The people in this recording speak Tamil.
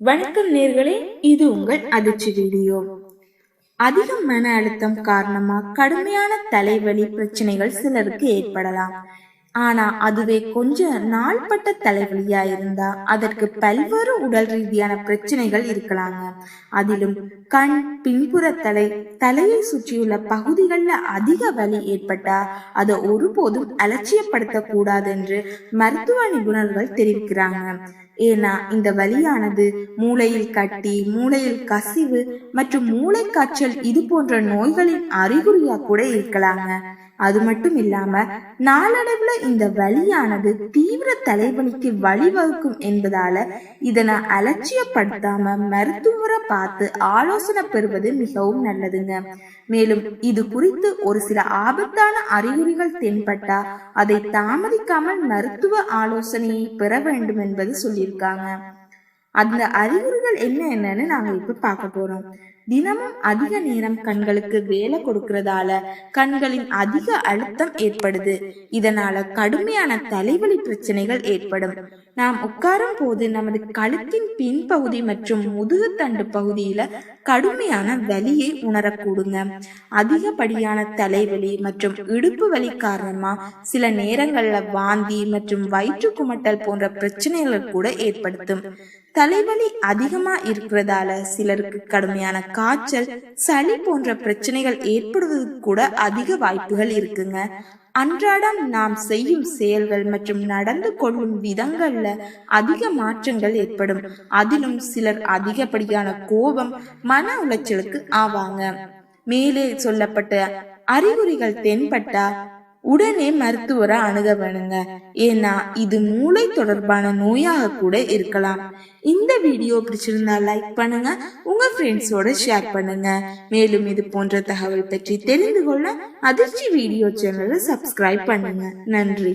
வணக்கம் நேர்களே இது உங்கள் அதிர்ச்சி வீடியோ. அதிக மன அழுத்தம் காரணமா கடுமையான தலைவலி பிரச்சனைகள் சிலருக்கு ஏற்படலாம். ஆனா அதுவே கொஞ்ச நாள்பட்ட தலைவலியா இருந்தா அதற்கு பல்வேறு உடல் ரீதியான பிரச்சனைகள் இருக்கலாங்க. அதிலும் கண் பின்புற தலை தலையை சுற்றியுள்ள பகுதிகளில் அதிக வலி ஏற்பட்டா அதை ஒருபோதும் அலட்சியப்படுத்த கூடாது என்று மருத்துவ நிபுணர்கள் தெரிவிக்கிறாங்க. ஏன்னா இந்த வலியானது மூளையில் கட்டி மூளையில் கசிவு மற்றும் மூளை காய்ச்சல் இது போன்ற நோய்களின் அறிகுறியா கூட இருக்கலாங்க. அது மட்டும் இல்லாம நாளடைவுல இந்த வலியானது தீவிர தலைவலிக்கு வழிவகுக்கும் என்பதால இதனை அலட்சியப்படுத்தாம மருத்துவரை பார்த்து ஆலோசனை பெறுவது மிகவும் நல்லதுங்க. மேலும் இது குறித்து ஒரு சில ஆபத்தான அறிகுறிகள் தென்பட்டா அதை தாமதிக்காமல் மருத்துவ ஆலோசனையை பெற வேண்டும் என்பது சொல்லியிருக்காங்க. அந்த அறிகுறிகள் என்ன என்னன்னு நாங்க இப்ப பார்க்க போறோம். தினமும் அதிக நேரம் கண்களுக்கு வேலை கொடுக்கறதால கண்களின் அதிக அழுத்தம் ஏற்படுது. இதனால கடுமையான தலைவலி பிரச்சனைகள் ஏற்படும். நாம் உட்காரும் போது நமது கழுத்தின் பின்பகுதி மற்றும் முதுகு தண்டு பகுதியில கடுமையான வலியை உணரக்கூடுங்க. அதிகப்படியான தலைவலி மற்றும் இடுப்பு வலி காரணமா சில நேரங்கள்ல வாந்தி மற்றும் வயிற்று குமட்டல் போன்ற பிரச்சனைகள் கூட ஏற்படுத்தும். தலைவலி அதிகமா இருக்கிறதால சிலருக்கு கடுமையான காய்ச்சல் சளி போன்ற பிரச்சனைகள் ஏற்படுவதற்கு கூட அதிக வாய்ப்புகள் இருக்குங்க. அன்றாடம் நாம் செய்யும் செயல்கள் மற்றும் நடந்து கொள்ளும் விதங்கள்ல அதிக மாற்றங்கள் ஏற்படும். அதிலும் சிலர் அதிகப்படியான கோபம் மன உளைச்சலுக்கு ஆவாங்க. மேலே சொல்லப்பட்ட அறிகுறிகள் தென்பட்டா உடனே மருத்துவரை அணுக வேணுங்க. ஏன்னா இது மூளை தொடர்பான நோயாக கூட இருக்கலாம். இந்த வீடியோ பிடிச்சிருந்தா லைக் பண்ணுங்க. உங்க ஃப்ரெண்ட்ஸோட ஷேர் பண்ணுங்க. மேலும் இது போன்ற தகவல் பற்றி தெரிந்து கொள்ள அதிர்ச்சி வீடியோ சேனலை சப்ஸ்கிரைப் பண்ணுங்க. நன்றி.